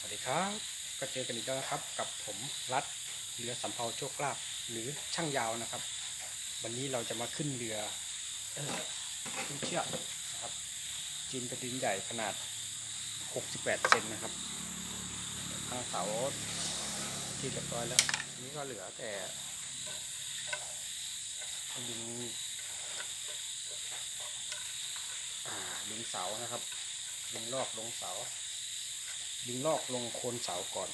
สวัสดีครับ ก็เจอกันอีกแล้วนะครับ กับผมรัฐเรือสำเภาโชคลาภหรือช่างยาวนะครับ วันนี้เราจะมาขึ้นเรือเออขึ้นเชือกนะครับ จีนกระดินใหญ่ขนาด 68 เซนนะครับทางเสาที่เรียบร้อยแล้วนี้ก็เหลือแต่ดึงดึงเสานะครับดึงลอกลงเสา ดึงลอกลงโคนเสาก่อน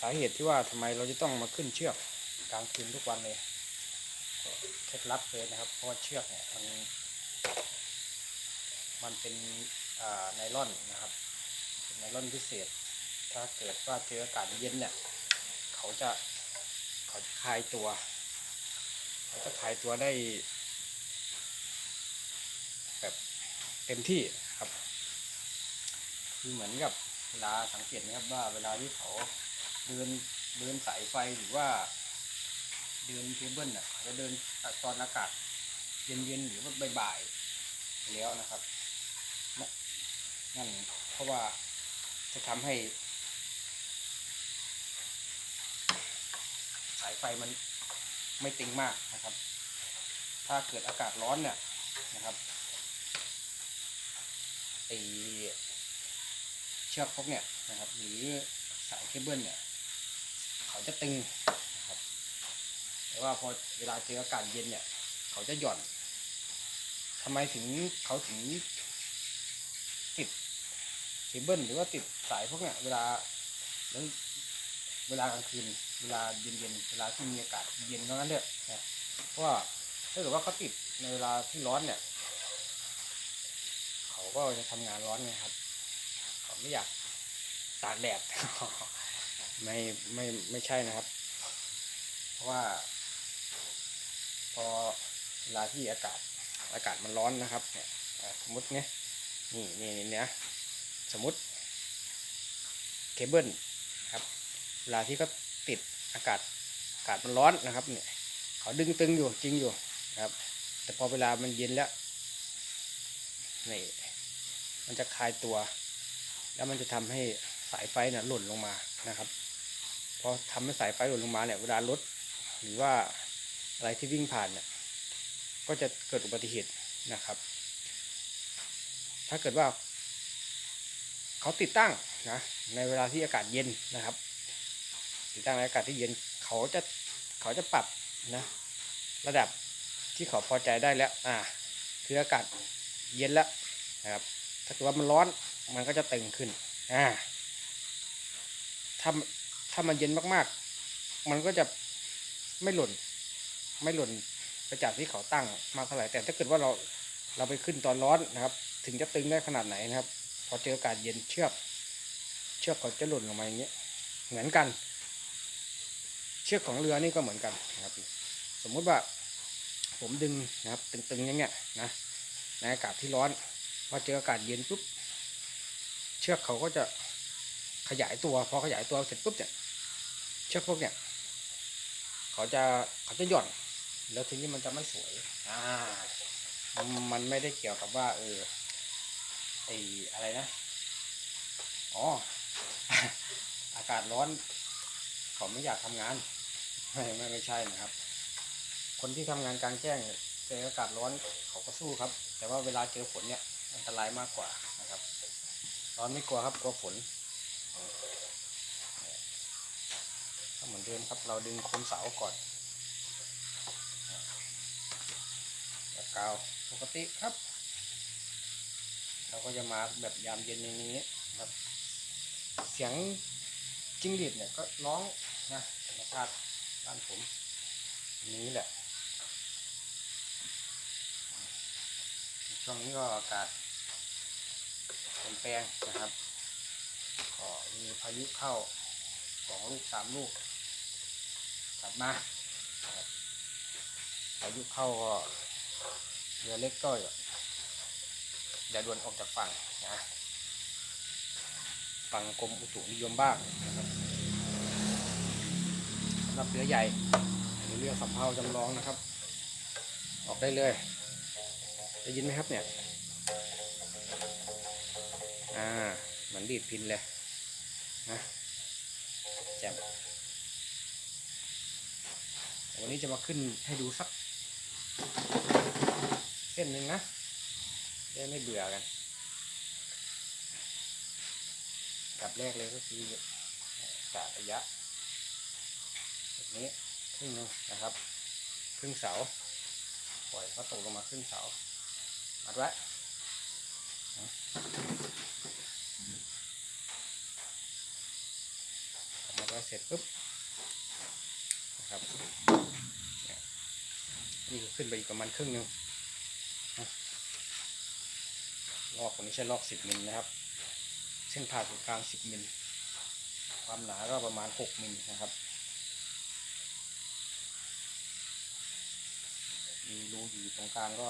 สาเหตุที่ว่าทำไมเราจะต้องมาขึ้นเชือกกลางคืนทุกวันเลยเคล็ดลับเลยนะครับ เพราะว่าเชือกเนี่ยมันมันเป็นไนล่อนนะครับเป็นไนล่อนพิเศษ ถ้าเกิดว่าเจออากาศเย็นเนี่ยเขาจะเขาจะคลายตัว เขาจะคลายตัวได้ แบบเต็มที่ คือเหมือนกับเวลาสังเกตนะครับว่าเวลาที่เขาเดินเดินสายไฟหรือว่า เดินเคเบิลน่ะจะเดินตอนอากาศเย็นๆหรือว่าบ่ายๆแล้วนะครับนั่นเพราะว่าจะทำให้ สายไฟมันไม่ตึงมากนะครับ ถ้าเกิดอากาศร้อนเนี่ยนะครับไอ เชือกพวกเนี่ยนะครับ หรือสายเคเบิลเนี่ย เขาจะตึงนะครับ แต่ว่าพอเวลาเจออากาศเย็นเนี่ย เขาจะหย่อนทำไมถึงเขาถึงติดเคเบิลหรือว่าติดสายพวกเนี่ยเวลาแล้วเวลากลางคืนเวลาเย็นๆเวลาที่มีอากาศเย็นเท่านั้นเถอะนะเพราะว่าถ้าเกิดว่าเขาติดในเวลาที่ร้อนเนี่ย เขาก็จะทำงานร้อนไงครับ ไม่อยากตากแดด ไม่ไม่ไม่ใช่นะครับ เพราะว่า พอเวลาที่อากาศอากาศมันร้อนนะครับเนี่ยสมมติเนี่ยนี่นี่นี่เนี่ยสมมติเคเบิลครับเวลาที่เขาติดอากาศอากาศมันร้อนนะครับเนี่ยเขาดึงตึงอยู่จริงอยู่นะครับ แต่พอเวลามันเย็นแล้วนี่มันจะคลายตัว แล้วมันจะทำให้สายไฟเนี่ยหล่นลงมานะครับพอทำให้สายไฟหล่นลงมาเนี่ยเวลารถหรือว่าอะไรที่วิ่งผ่านเนี่ยก็จะเกิดอุบัติเหตุนะครับ ถ้าเกิดว่าเขาติดตั้งนะในเวลาที่อากาศเย็นนะครับ ติดตั้งในอากาศที่เย็นเขาจะเขาจะปรับนะระดับที่เขาพอใจได้แล้ว อ่า คืออากาศเย็นแล้วนะครับ ถ้าเกิดว่ามันร้อน มันก็จะตึงขึ้น อ่า ถ้าถ้ามันเย็นมากๆ มันก็จะไม่หล่น ไม่หล่นไปจากที่เขาตั้งมากเท่าไหร่ แต่ถ้าเกิดว่าเราเราไปขึ้นตอนร้อนนะครับ ถึงจะตึงได้ขนาดไหนนะครับ พอเจออากาศเย็นเชือกเชือกเขาจะหล่นลงมาอย่างเงี้ย เหมือนกัน เชือกของเรือนี่ก็เหมือนกันนะครับ สมมุติว่าผมดึงนะครับตึงๆอย่างเงี้ยนะในอากาศที่ร้อน พอเจออากาศเย็นปุ๊บ เชือกเขาก็จะขยายตัวพอขยายตัวเสร็จปุ๊บเนี่ยเชือกพวกเนี่ยเขาจะเขาจะหย่อน แล้วทีนี้มันจะไม่สวยอ่ามันไม่ได้เกี่ยวกับว่า เออไออะไรนะอ๋ออากาศร้อน เขาไม่อยากทำงาน ไม่ไม่ไม่ใช่นะครับ คนที่ทำงานกลางแจ้งเจออากาศร้อนเขาก็สู้ครับ แต่ว่าเวลาเจอฝนเนี่ยอันตรายมากกว่า ร้อนไม่กลัวครับกลัวฝนก็เหมือนเดิมครับเราดึงโคนเสาก่อนแล้วกาวปกติครับ เราก็จะมาแบบยามเย็นในนี้ครับเสียงจิ้งหรีดเนี่ยก็ร้องนะธรรมชาติบ้านผมนี้แหละ ช่วงนี้ก็อากาศ เปลี่ยนแปลงนะครับก็มีพายุเข้าสองลูกสามลูกกลับมาพายุเข้าก็เรือเล็กก็อย่าด่วนออกจากฝั่งนะฝั่งกรมอุตุนิยมบ้างนะครับสำหรับเรือใหญ่หรือเรือสำเภาจำลองนะครับ ออกได้เลย ได้ยินไหมครับเนี่ย อ่าเหมือนดีดพินเลยนะแจ่มวันนี้จะมาขึ้นให้ดูสัก เส้นหนึ่งนะจะได้ไม่เบื่อกันกับแรกเลยก็คือกะระยะแบบนี้ครึ่งหนึงนะครับครึ่งเสาปล่อยเขาตกลงมาครึ่งเสามัดไว้ นะมัดไว้เสร็จปุ๊บนะครับนี่ขึ้นไปอีกประมาณครึ่งหนึงลอกคนนี้ใช้ลอกสิบมิลนะครับ เส้นผ่าศูนย์กลางสิบมิลความหนาก็ประมาณหกมิลนะครับมีรูอยู่ตรงกลางก็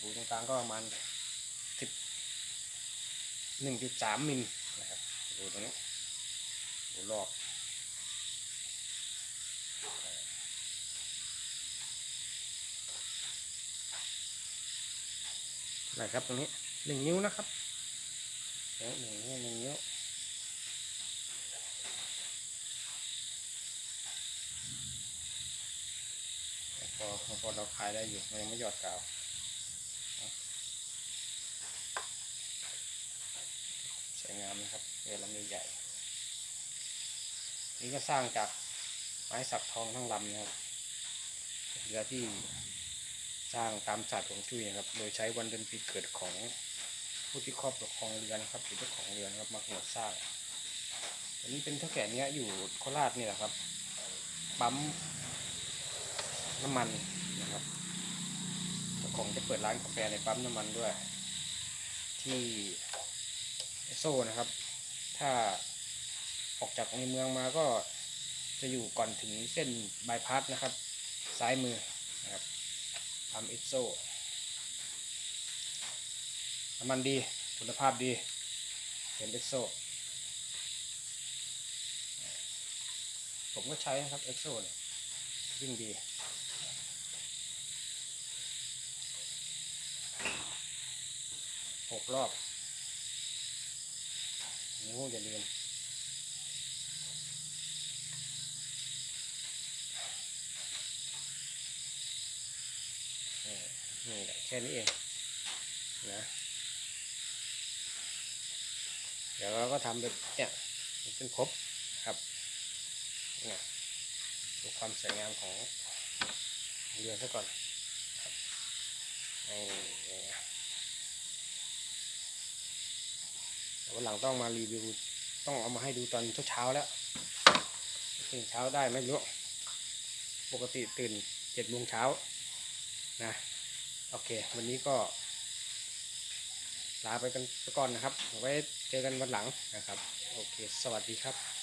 รูตรงกลางก็ประมาณสิบหนึ่งจุดสามมิลนะครับรูตรงนี้รูรอบ อะไรครับตรงนี้หนึ่งนิ้วนะครับหนึ่งนิ้วหนึ่งนิ้วพอพอเราคลายได้อยู่มันยังไม่หยอดกาวสวยงามนะครับเรือลำนี้ใหญ่ นี่ก็สร้างจากไม้สักทองทั้งลำนะครับเรือที่ สร้างตามศาสตร์ของจุ้ยนะครับ โดยใช้วันเดือนปีเกิดของผู้ที่ครอบครองเรือนครับหรือเจ้าของเรือนครับมากำหนดสร้าง อันนี้เป็นเท่าแก่เนี้ยอยู่โคราชนี่แหละครับปั๊มน้ำมันนะครับเจ้าของจะเปิดร้านกาแฟในปั๊มน้ำมันด้วย ที่โซนะครับ ถ้าออกจากในเมืองมาก็จะอยู่ก่อนถึงเส้นบายพาสนะครับ ซ้ายมือนะครับ ทำเอสโซน้ำมันดีคุณภาพดีเป็นเอสโซผมก็ใช้นะครับเอสโซเนี่ยวิ่งดีหกรอบ นิ้วอย่าลืมเออ นี่แหละแค่นี้เองนะ เดี๋ยวเราก็ทำแบบเนี่ยจนครบครับเนี่ยดูความสวยงามของเรือซะก่อนครับนี่แต่วันหลังต้องมารีวิวต้องเอามาให้ดูตอนเช้าๆแล้วตื่นเช้าได้ไหมไม่รู้ปกติตื่นเจ็ดโมงเช้านะ โอเค วันนี้ก็ลาไปกันก่อนนะครับ ไว้เจอกันวันหลังนะครับ โอเค สวัสดีครับ